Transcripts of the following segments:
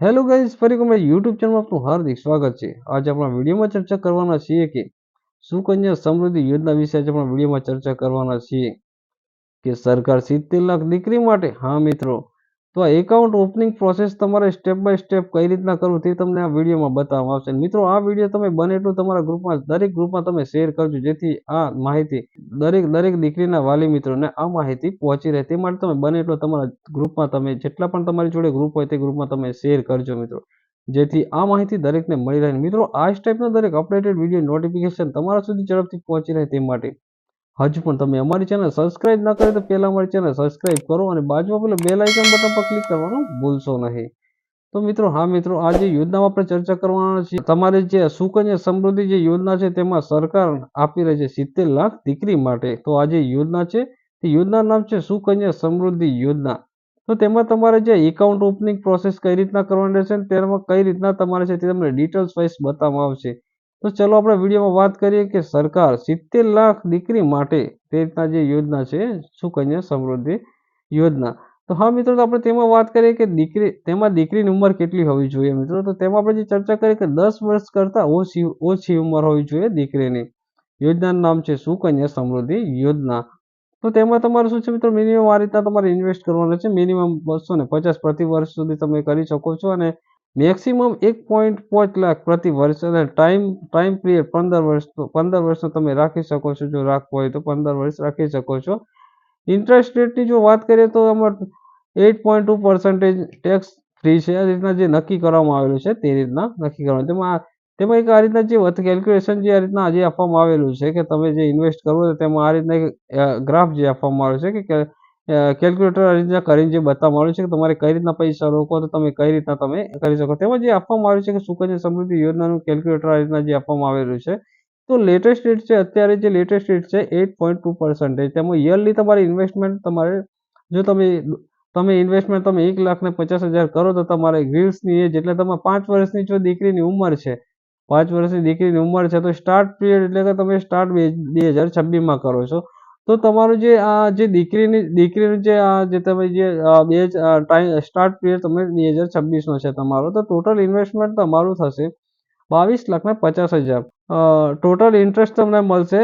Hello guys ફરી મારી YouTube ચેનલમાં આપનું હાર્દિક સ્વાગત છે. આજે આપણા વિડીયોમાં ચર્ચા કરવાના છીએ કે સુકન્યા સમૃદ્ધિ યોજના વિશે આજે આપણા વિડીયોમાં ચર્ચા કરવાના છીએ કે સરકાર સિત્તેર લાખ દીકરી માટે, હા મિત્રો તો આ એકાઉન્ટ ઓપનિંગ પ્રોસેસ તમારે સ્ટેપ બાય સ્ટેપ કઈ રીતના કરવું તે તમને આ વિડીયોમાં બતાવવામાં આવશે. મિત્રો, આ વીડિયો તમે બને એટલું તમારા ગ્રુપમાં, દરેક ગ્રુપમાં તમે શેર કરજો, જેથી આ માહિતી દરેક દરેક દીકરીના વાલી મિત્રોને આ માહિતી પહોંચી રહે. તે માટે તમે બને એટલો તમારા ગ્રુપમાં તમે જેટલા પણ તમારી જોડે ગ્રુપ હોય તે ગ્રુપમાં તમે શેર કરજો મિત્રો. જેથી આ માહિતી દરેકને મળી રહે. મિત્રો, આ સ્ટેપનો દરેક અપડેટેડ વીડિયો નોટિફિકેશન તમારા સુધી ઝડપથી પહોંચી રહે તે માટે. હજુ પણ તમે અમારી ચેનલ સબસ્ક્રાઇબ ના કરી તો પહેલાં અમારી ચેનલ સબસ્ક્રાઇબ કરો અને બાજુમાં પેલું બેલ આઇકન બટન પર ક્લિક કરવાનું ભૂલશો નહીં. તો મિત્રો, હા મિત્રો, આ જે યોજનામાં આપણે ચર્ચા કરવાના છીએ, તમારી જે સુકન્યા સમૃદ્ધિ જે યોજના છે તેમાં સરકાર આપી રહી છે સિત્તેર લાખ દીકરી માટે. તો આ જે યોજના છે, તે યોજના નામ છે સુકન્યા સમૃદ્ધિ યોજના. તો તેમાં તમારે જે એકાઉન્ટ ઓપનિંગ પ્રોસેસ કઈ રીતના કરવાની રહેશે તેમાં કઈ રીતના તમારે છે તે તમને ડિટેલ્સ વાઇઝ બતાવવામાં આવશે. તો ચલો આપણે વિડીયોમાં વાત કરીએ કે સરકાર સિત્તેર લાખ દીકરી માટે તે રીતના જે યોજના છે, સુકન્યા સમૃદ્ધિ યોજના. તો હા મિત્રો, તો આપણે તેમાં વાત કરીએ કે દીકરી, તેમાં દીકરીની ઉંમર કેટલી હોવી જોઈએ મિત્રો? તો તેમાં આપણે જે ચર્ચા કરીએ કે દસ વર્ષ કરતાં ઓછી ઓછી ઉંમર હોવી જોઈએ દીકરીની. યોજનાનું નામ છે સુકન્યા સમૃદ્ધિ યોજના. તો તેમાં તમારે શું છે મિત્રો? મિનિમમ આ રીતના તમારે ઇન્વેસ્ટ કરવાનું છે. મિનિમમ બસો પચાસ પ્રતિ વર્ષ સુધી તમે કરી શકો છો અને મેક્સિમમ એક પોઈન્ટ પાંચ લાખ પ્રતિ વર્ષ અને ટાઈમ ટાઈમ પીરિયડ પંદર વર્ષ પંદર વર્ષનો તમે રાખી શકો છો. જો રાખવો હોય તો પંદર વર્ષ રાખી શકો છો. ઇન્ટરેસ્ટ રેટની જો વાત કરીએ તો અમાર eight point two percentage tax free છે. આ રીતના જે નક્કી કરવામાં આવેલું છે તે રીતના નક્કી કરવાનું. તેમાં તેમાં એક આ રીતના જે કેલ્ક્યુલેશન જે આ રીતના આજે આપવામાં આવેલું છે કે તમે જે ઇન્વેસ્ટ કરવો તેમાં આ રીતના એક ગ્રાફ જે આપવામાં આવ્યો છે કે કેલ્ક્યુલેટર આ રીતના કરીને જે બતાવવામાં આવ્યું છે કે તમારે કઈ રીતના પૈસા રોકો તો તમે કઈ રીતના તમે કરી શકો. તેમાં જે આપવામાં આવ્યું છે કે સુકન્યા સમૃદ્ધિ યોજનાનું કેલ્ક્યુલેટર આ રીતના જે આપવામાં આવેલું છે, તો લેટેસ્ટ રેટ છે, અત્યારે જે લેટેસ્ટ રેટ છે એટ પોઈન્ટ ટુ પર્સન્ટેજ તેમાં યરલી તમારી ઇન્વેસ્ટમેન્ટ તમારે, જો તમે તમે ઇન્વેસ્ટમેન્ટ તમે એક લાખ ને પચાસ હજાર કરો તો તમારે ગ્રીલ્સની એજ એટલે તમે પાંચ વર્ષની જો દીકરીની ઉંમર છે, પાંચ વર્ષની દીકરીની ઉંમર છે, તો સ્ટાર્ટ પીરિયડ એટલે કે તમે સ્ટાર્ટ બે હજાર છવ્વીસમાં કરો છો. તો તમારું જે, આ જે દીકરીની, દીકરીનું જે, આ જે તમે જે બે ટાઈમ સ્ટાર્ટ પીરિયડ તમે બે હજાર છવ્વીસનો છે તમારો, તો ટોટલ ઇન્વેસ્ટમેન્ટ તમારું થશે બાવીસ લાખને પચાસ હજાર. ટોટલ ઇન્ટરેસ્ટ તમને મળશે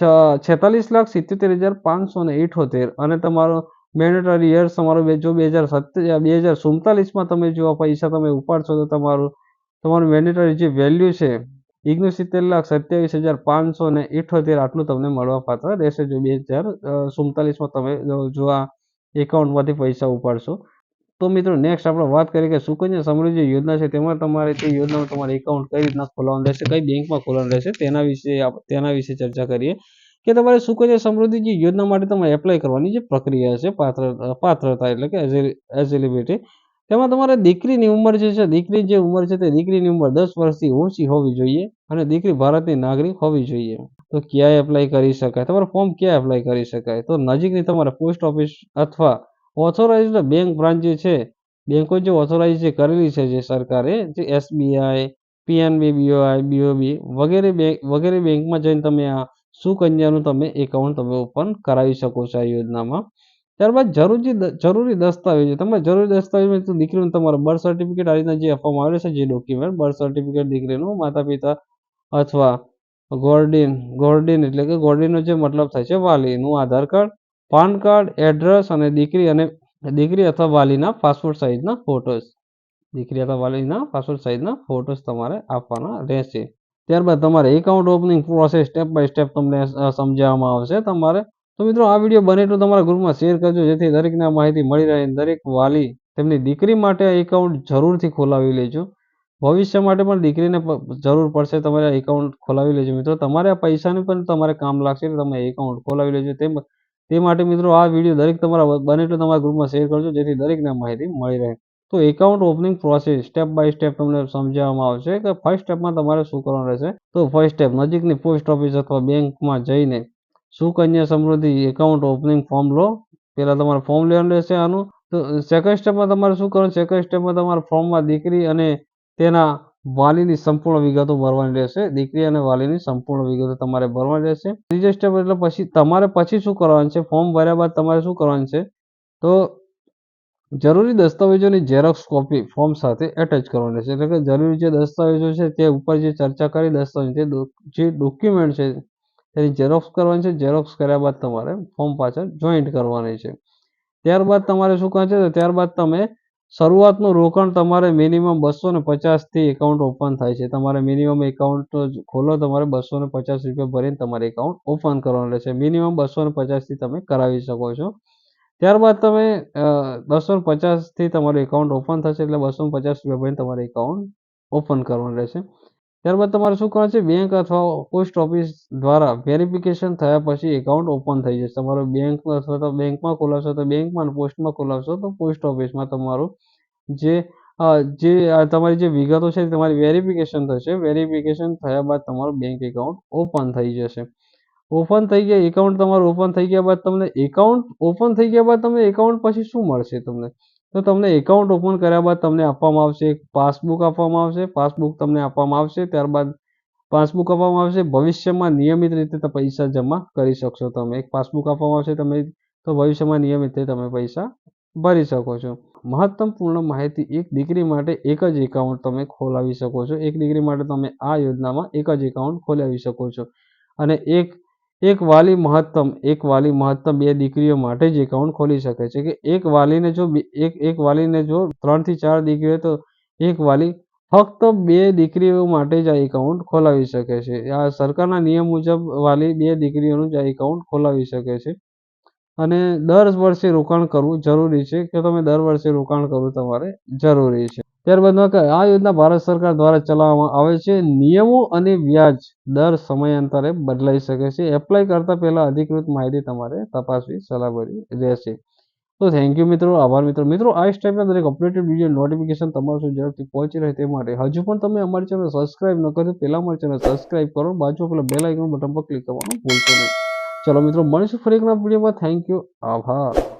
છેતાલીસ લાખ સિત્તોતેર હજાર પાંચસો ને ઇઠોતેર અને તમારો મેન્ડેટરી યર તમારો જો બે હજાર સત્ય બે હજાર સુડતાલીસમાં તમે જો પૈસા તમે ઉપાડશો તો તમારું તમારું મેન્ડેટરી જે વેલ્યુ છે સિત્તેર લાખ સત્યાવીસ હજાર પાંચસો ને ઇઠોતેર આટલું તમને મળવા પાત્ર રહેશે જો બે હજાર સુડતાલીસમાં તમે જો આ એકાઉન્ટમાંથી પૈસા ઉપાડશો. તો મિત્રો નેક્સ્ટ આપણે વાત કરીએ કે સુકન્યા સમૃદ્ધિ યોજના છે, તેમાં તમારે તે યોજનામાં તમારે એકાઉન્ટ કઈ રીતના ખોલાવવાનું રહેશે, કઈ બેંકમાં ખોલાવવાનું રહેશે, તેના વિશે તેના વિશે ચર્ચા કરીએ. કે તમારે સુકન્યા સમૃદ્ધિ જે યોજના માટે તમારે એપ્લાય કરવાની જે પ્રક્રિયા છે, પાત્ર, પાત્રતા એટલે કે એલિજિબિલિટી તેમાં તમારે દીકરીની ઉંમર જે છે, દીકરી જે ઉંમર છે તે દીકરીની ઉંમર દસ વર્ષથી ઓછી હોવી જોઈએ અને દીકરી ભારતની નાગરિક હોવી જોઈએ. તો ક્યાં એપ્લાય કરી શકાય? તમારે ફોર્મ ક્યાં એપ્લાય કરી શકાય? તો નજીકની તમારે પોસ્ટ ઓફિસ અથવા ઓથોરાઇઝડ બેંક બ્રાન્ચ જે છે બેંકો જે ઓથોરાઇઝ જે કરેલી છે જે સરકારે, જે એસબીઆઈ પીએનબી બીઓઆઈ બીઓબી વગેરે બેંક વગેરે બેંકમાં જઈને તમે આ સુકન્યાનું તમે એકાઉન્ટ તમે ઓપન કરાવી શકો છો આ યોજનામાં. ત્યારબાદ જરૂરી જરૂરી દસ્તાવેજો. તમારે જરૂરી દસ્તાવેજ દીકરીનું તમારું બર્થ સર્ટિફિકેટ આ રીતના જે આપવામાં આવે છે, જે ડોક્યુમેન્ટ બર્થ સર્ટિફિકેટ દીકરીનું માતા પિતા અથવા ગોર્ડિન ગોર્ડિન એટલે કે ગોર્ડિનનો જે મતલબ થાય છે, વાલીનું Aadhaar card, PAN card address અને દીકરી અને દીકરી અથવા વાલીના પાસપોર્ટ સાઇઝના ફોટોસ દીકરી અથવા વાલીના પાસપોર્ટ સાઇઝના ફોટોસ તમારે આપવાના રહેશે. ત્યારબાદ તમારે account opening process step by step તમને સમજાવવામાં આવશે. તમારે તો મિત્રો આ વીડિયો બને એટલું તમારા ગ્રુપમાં શેર કરજો, જેથી દરેકને માહિતી મળી રહે દરેક વાલી તેમની દીકરી માટે એકાઉન્ટ જરૂરથી ખોલાવી લેજો. ભવિષ્ય માટે પણ દીકરીને જરૂર પડશે તમારે એકાઉન્ટ ખોલાવી લેજો મિત્રો. તમારે આ પૈસાને પણ તમારે કામ લાગશે તમે એકાઉન્ટ ખોલાવી લેજો. તેમ, તે માટે મિત્રો આ વીડિયો દરેક તમારા બને એટલું તમારા ગ્રુપમાં શેર કરજો, જેથી દરેકને માહિતી મળી રહે. તો account opening process step by step તમને સમજાવવામાં આવશે કે ફર્સ્ટ સ્ટેપમાં તમારે શું કરવાનું રહેશે? તો ફર્સ્ટ સ્ટેપ નજીકની પોસ્ટ ઓફિસ અથવા બેંકમાં જઈને Sukanya Samriddhi? Account opening form લો. પહેલાં તમારે ફોર્મ લેવાનું રહેશે આનું. તો સેકન્ડ સ્ટેપમાં તમારે શું કરવાનું? સેકન્ડ સ્ટેપમાં તમારે ફોર્મમાં દીકરી અને તેના વાલીની સંપૂર્ણ વિગતો ભરવાની રહેશે. દીકરી અને વાલીની સંપૂર્ણ વિગતો તમારે ભરવાની રહેશે. ત્રીજો સ્ટેપ એટલે પછી તમારે પછી શું કરવાનું છે? ફોર્મ ભર્યા બાદ તમારે શું કરવાનું છે? તો જરૂરી દસ્તાવેજોની ઝેરોક્સ કોપી ફોર્મ સાથે એટેચ કરવાની રહેશે. એટલે કે જરૂરી જે દસ્તાવેજો છે તે ઉપર જે ચર્ચા કરી દસ્તાવેજ જે ડોક્યુમેન્ટ છે તેની ઝેરોક્સ કરવાની છે ઝેરોક્સ કર્યા બાદ તમારે ફોર્મ પાછળ જોઈન્ટ કરવાની છે. ત્યારબાદ તમારે શું કહે છે? ત્યારબાદ તમે શરૂઆતનું રોકાણ તમારે મિનિમમ બસો ને પચાસથી એકાઉન્ટ ઓપન થાય છે. તમારે મિનિમમ એકાઉન્ટ ખોલો, તમારે બસો ને પચાસ રૂપિયા ભરીને તમારે એકાઉન્ટ ઓપન કરવાનું રહેશે. મિનિમમ બસો ને પચાસથી તમે કરાવી શકો છો. ત્યારબાદ તમે બસો ને પચાસથી તમારું એકાઉન્ટ ઓપન થશે એટલે બસો ને પચાસ રૂપિયા ભરીને તમારે એકાઉન્ટ ઓપન કરવાનું રહેશે. ત્યારબાદ તમારે શું કરવાનું છે? બેંક અથવા પોસ્ટ ઓફિસ દ્વારા વેરિફિકેશન થયા પછી એકાઉન્ટ ઓપન થઈ જશે. તમારો બેંક અથવા તો બેંકમાં ખોલાવશો, તો બેંકમાં પોસ્ટમાં ખોલાવશો, તો પોસ્ટ ઓફિસમાં તમારું જે જે તમારી જે વિગતો છે, તમારી વેરિફિકેશન થશે. વેરિફિકેશન થયા બાદ તમારું બેંક એકાઉન્ટ ઓપન થઈ જશે. ઓપન થઈ ગયા એકાઉન્ટ તમારું ઓપન થઈ ગયા બાદ તમને એકાઉન્ટ ઓપન થઈ ગયા બાદ તમને એકાઉન્ટ પછી શું મળશે તમને? તો તમને એકાઉન્ટ ઓપન કર્યા બાદ તમને આપવામાં આવશે એક પાસબુક આપવામાં આવશે. પાસબુક તમને આપવામાં આવશે. ત્યારબાદ પાસબુક આપવામાં આવશે. ભવિષ્યમાં નિયમિત રીતે તમે પૈસા જમા કરી શકશો તમે. એક પાસબુક આપવામાં આવશે તમે, તો ભવિષ્યમાં નિયમિત રીતે તમે પૈસા ભરી શકો છો. મહત્તમ પૂર્ણ માહિતી, એક દીકરી માટે એક જ એકાઉન્ટ તમે ખોલાવી શકો છો. એક દીકરી માટે તમે આ યોજનામાં એક જ એકાઉન્ટ ખોલાવી શકો છો. અને એક એક વાલી મહત્તમ, એક વાલી મહત્તમ બે દીકરીઓ માટે જ એકાઉન્ટ ખોલી શકે છે કે એક વાલીને જો એક એક વાલીને જો ત્રણથી ચાર દીકરીઓ તો એક વાલી ફક્ત બે દીકરીઓ માટે જ આ એકાઉન્ટ ખોલાવી શકે છે. આ સરકારના નિયમ મુજબ વાલી બે દીકરીઓનું જ આ એકાઉન્ટ ખોલાવી શકે છે. અને દર વર્ષે રોકાણ કરવું જરૂરી છે કે તમે દર વર્ષે રોકાણ કરવું તમારે જરૂરી છે. ત્યારબાદ આ યોજના ભારત સરકાર દ્વારા ચલાવવામાં આવે છે. નિયમો અને વ્યાજ દર સમયાંતરે બદલાઈ શકે છે. એપ્લાય કરતા પહેલા અધિકૃત માહિતી તમારે તપાસવી સલાહભરી રહેશે. તો થેન્ક યુ મિત્રો, આભાર મિત્રો. મિત્રો, આ જ ટાઈપના દરેક અપડેટેડ વીડિયો નોટિફિકેશન તમારા સુધી ઝડપથી પહોંચી રહે તે માટે. હજુ પણ તમે અમારી ચેનલ સબસ્ક્રાઇબ ન કર્યું પહેલા અમારી ચેનલ સબસ્ક્રાઇબ કરો. બાજુ પેલા બેલ આઇકન બટન પર ક્લિક કરવાનું ભૂલશો નહીં. ચલો મિત્રો, મળીશું ફરી એકના વિડીયોમાં થેન્ક યુ આભાર.